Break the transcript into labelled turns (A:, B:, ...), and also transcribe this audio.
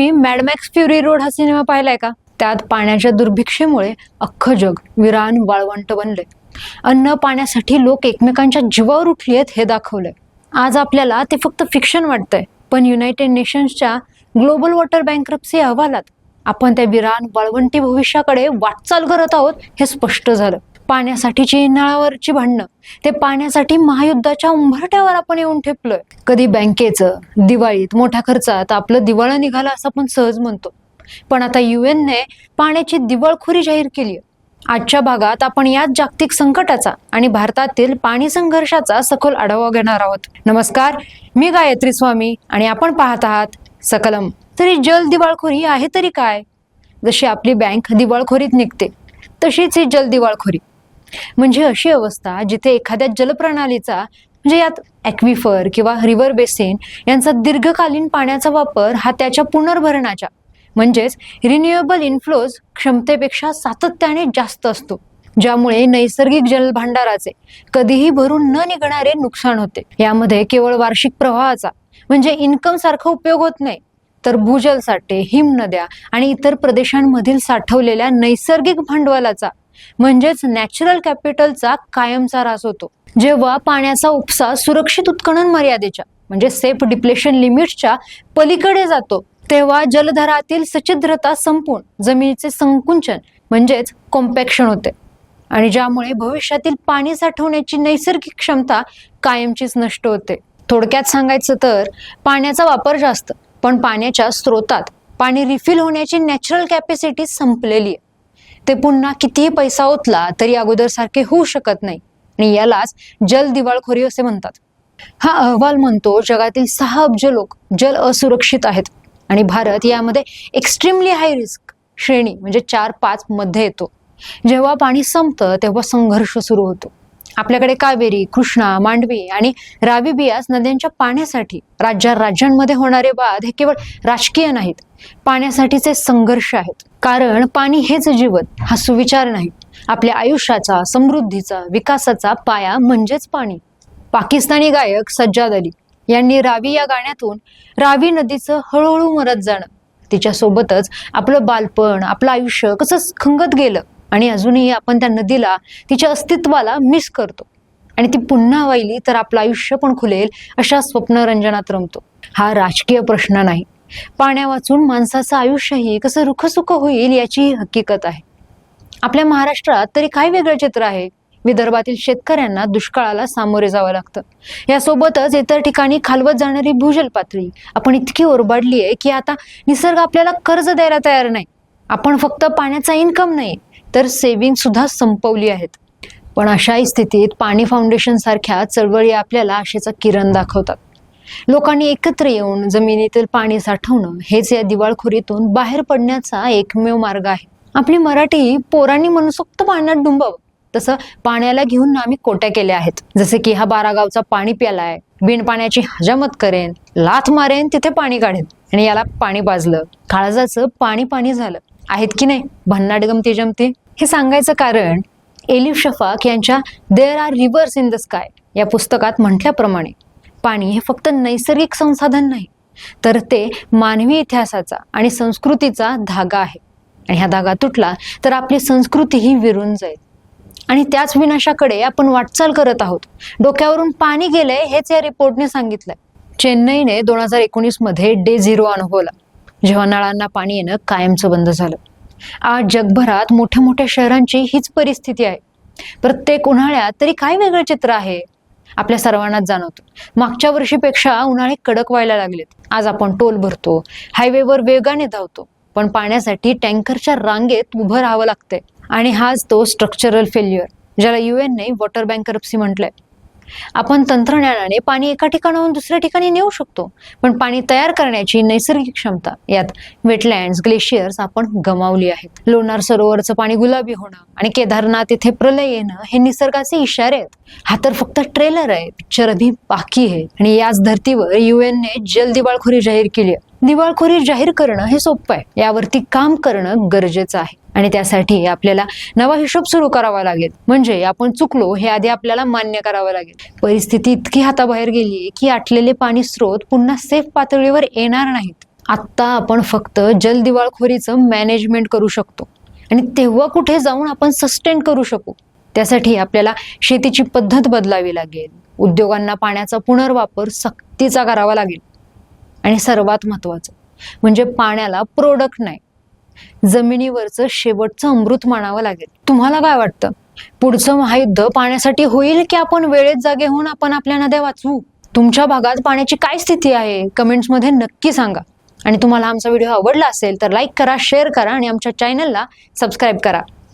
A: तुम्ही Mad Max fury road हा cinema पाहिलाय का? त्यात पाण्याच्या दुर्भिक्षेमुळे अख्खं जग विरान वाळवंट बनले अन्न पाण्यासाठी लोक एकमेकांच्या जीवावर उठली आहेत हे दाखवलंय. आज आपल्याला ते फक्त फिक्शन वाटतंय पण युनायटेड नेशन्सच्या ग्लोबल वॉटर बँकरप्सी अहवालात आपण त्या विरान वाळवंटी भविष्याकडे वाटचाल करत आहोत हे स्पष्ट झालं. पाण्यासाठीची नळावरची भांडणं ते पाण्यासाठी महायुद्धाच्या उंभरट्यावर आपण येऊन ठेपलोय. कधी बँकेचं दिवाळीत मोठ्या खर्चात आपलं दिवाळं निघालं असं आपण सहज म्हणतो. पण आता युएनने पाण्याची दिवाळखोरी जाहीर केली आजच्या भागात आपण याच जागतिक संकटाचा आणि भारतातील पाणी संघर्षाचा सखोल आढावा घेणार आहोत. नमस्कार मी गायत्री स्वामी आणि आपण पाहत आहात सकलम. तरी जल दिवाळखोरी आहे तरी काय? जशी आपली बँक दिवाळखोरीत निघते तशीच ही जल दिवाळखोरी. म्हणजे अशी अवस्था जिथे एखाद्या जलप्रणालीचा म्हणजे यात ॲक्विफर किंवा रिव्हर बेसिन यांचा दीर्घकालीन पाण्याचा वापर हा त्याच्या पुनर्भरणाच्या म्हणजेच रिन्युएबल इन्फ्लोज क्षमतेपेक्षा सातत्याने जास्त असतो. ज्यामुळे नैसर्गिक जलभांडाराचे कधीही भरून न निघणारे नुकसान होते. यामध्ये केवळ वार्षिक प्रवाहाचा म्हणजे इन्कम सारखा उपयोग होत नाही तर भूजल साठे हिमनद्या आणि इतर प्रदेशांमधील साठवलेल्या नैसर्गिक भांडवलाचा म्हणजेच नॅचरल कॅपिटलचा कायमचा ऱ्हास होतो. जेव्हा पाण्याचा उपसा सुरक्षित उत्खनन मर्यादेच्या म्हणजे सेफ डिप्लेशन लिमिटच्या पलीकडे जातो तेव्हा जलधरातील सच्छिद्रता संपून जमिनीचे संकुंचन म्हणजेच कॉम्पॅक्शन होते. आणि ज्यामुळे भविष्यातील पाणी साठवण्याची नैसर्गिक क्षमता कायमचीच नष्ट होते. थोडक्यात सांगायचं तर पाण्याचा वापर जास्त पण पाण्याच्या स्रोतात पाणी रिफिल होण्याची नॅचरल कॅपॅसिटी संपलेली आहे. ते पुन्हा कितीही पैसा ओतला तरी अगोदर सारखे होऊ शकत नाही. आणि यालाच जल दिवाळखोरी असे म्हणतात. हा अहवाल म्हणतो जगातील सहा अब्ज लोक जल असुरक्षित आहेत. आणि भारत यामध्ये एक्स्ट्रीमली हाय रिस्क श्रेणी म्हणजे चार पाच मध्ये येतो. जेव्हा पाणी संपतं तेव्हा संघर्ष सुरू होतो. आपल्याकडे कावेरी कृष्णा मांडवी आणि रावी बियास नद्यांच्या पाण्यासाठी राज्या राज्यांमध्ये होणारे वाद हे केवळ राजकीय नाहीत पाण्यासाठीचे संघर्ष आहेत. कारण पाणी हेच जीवन हा सुविचार नाही. आपल्या आयुष्याचा समृद्धीचा विकासाचा पाया म्हणजेच पाणी. पाकिस्तानी गायक सज्जाद अली यांनी रावी या गाण्यातून रावी नदीचं हळूहळू मरत जाणं तिच्यासोबतच आपलं बालपण आपलं आयुष्य कसं खंगत गेलं आणि अजूनही आपण त्या नदीला तिच्या अस्तित्वाला मिस करतो. आणि ती पुन्हा वाहिली तर आपलं आयुष्य पण खुलेल अशा स्वप्नरंजनात रमतो. हा राजकीय प्रश्न नाही. पाण्या वाचून माणसाचं आयुष्यही कसं रुखसुख होईल याची हकीकत आहे. आपल्या महाराष्ट्रात तरी काय वेगळं चित्र आहे? विदर्भातील शेतकऱ्यांना दुष्काळाला सामोरे जावं लागतं. यासोबतच इतर ठिकाणी खालवत जाणारी भूजल पातळी आपण इतकी ओरबाडली आहे की आता निसर्ग आपल्याला कर्ज द्यायला तयार नाही. आपण फक्त पाण्याचा इन्कम नाही तर सेव्हिंग सुद्धा संपवली आहेत. पण अशाही स्थितीत पाणी फाउंडेशन सारख्या चळवळी आपल्याला आशेचा किरण दाखवतात. लोकांनी एकत्र येऊन जमिनीतील पाणी साठवणं हेच या दिवाळखोरीतून बाहेर पडण्याचा एकमेव मार्ग आहे. आपली मराठी पोरांनी मनसोक्त पाण्यात डुंबावं. तसं पाण्याला घेऊन आम्ही कोट्या केल्या आहेत. जसे की हा बारा गावचा पाणी प्यालाय बिन पाण्याची हजामत करेन लाथ मारेन तिथे पाणी काढेन. आणि याला पाणी पाजलं काळजाचं पाणी पाणी झालं. आहेत की नाही? भन्नाट गमती जमती? हे सांगायचं कारण एलिफ शफाक यांच्या there are rivers in the sky या पुस्तकात म्हटल्याप्रमाणे पाणी हे फक्त नैसर्गिक संसाधन नाही तर ते मानवी इतिहासाचा आणि संस्कृतीचा धागा आहे. आणि हा धागा तुटला तर आपली संस्कृती ही विरून जाईल. आणि त्याच विनाशाकडे आपण वाटचाल करत आहोत. डोक्यावरून पाणी गेलंय हेच या रिपोर्टने सांगितलंय. चेन्नईने दोन हजार एकोणीसमध्ये डे झिरो अनुभवला. जेव्हा नळांना पाणी येणं कायमचं बंद झालं. आज जगभरात मोठ्या मोठ्या शहरांची हीच परिस्थिती आहे. प्रत्येक उन्हाळ्यात तरी काय वेगळं चित्र आहे? आपल्या सर्वांनाच जाणवतं. मागच्या वर्षीपेक्षा उन्हाळे कडक व्हायला लागलेत. आज आपण टोल भरतो हायवेवर वेगाने धावतो पण पाण्यासाठी टँकरच्या रांगेत उभं राहावं लागतंय. आणि हाच तो स्ट्रक्चरल फेल्युअर ज्याला युएनने वॉटर बँकरप्सी म्हटलंय. आपण तंत्रज्ञानाने पाणी एका ठिकाणाहून दुसऱ्या ठिकाणी नेऊ शकतो. पण पाणी तयार करण्याची नैसर्गिक क्षमता यात वेटलँड्स ग्लेशियर्स आपण गमावली आहेत. लोणार सरोवरचं पाणी गुलाबी होणं आणि केदारनाथ इथे प्रलय येणं हे निसर्गाचे इशारे आहेत. हा तर फक्त ट्रेलर आहे पिक्चर अभी बाकी आहे. आणि याच धर्तीवर युएनने जल दिवाळखोरी जाहीर केली आहे. दिवाळखोरी जाहीर करणं हे सोपं आहे. यावरती काम करणं गरजेचं आहे. आणि त्यासाठी आपल्याला नवा हिशोब सुरू करावा लागेल. म्हणजे आपण चुकलो हे आधी आपल्याला मान्य करावं लागेल. परिस्थिती इतकी हाताबाहेर गेली की आटलेले पाणी स्रोत पुन्हा सेफ पातळीवर येणार नाहीत. आत्ता आपण फक्त जलदिवाळखोरीचं मॅनेजमेंट करू शकतो. आणि तेव्हा कुठे जाऊन आपण सस्टेन करू शकू? त्यासाठी आपल्याला शेतीची पद्धत बदलावी लागेल. उद्योगांना पाण्याचा पुनर्वापर सक्तीचा करावा लागेल. आणि सर्वात महत्त्वाचं म्हणजे पाण्याला प्रोडक्ट नाही. जमिनीवरचं शेवटचं अमृत मानावं लागेल. तुम्हाला काय वाटतं? पुढचं महायुद्ध पाण्यासाठी होईल की आपण वेळेत जागे होऊन आपण आपल्या नद्या वाचवू? तुमच्या भागात पाण्याची काय स्थिती आहे? कमेंट्समध्ये नक्की सांगा. आणि तुम्हाला आमचा व्हिडिओ आवडला असेल तर लाईक करा शेअर करा आणि आमच्या चॅनलला सबस्क्राईब करा.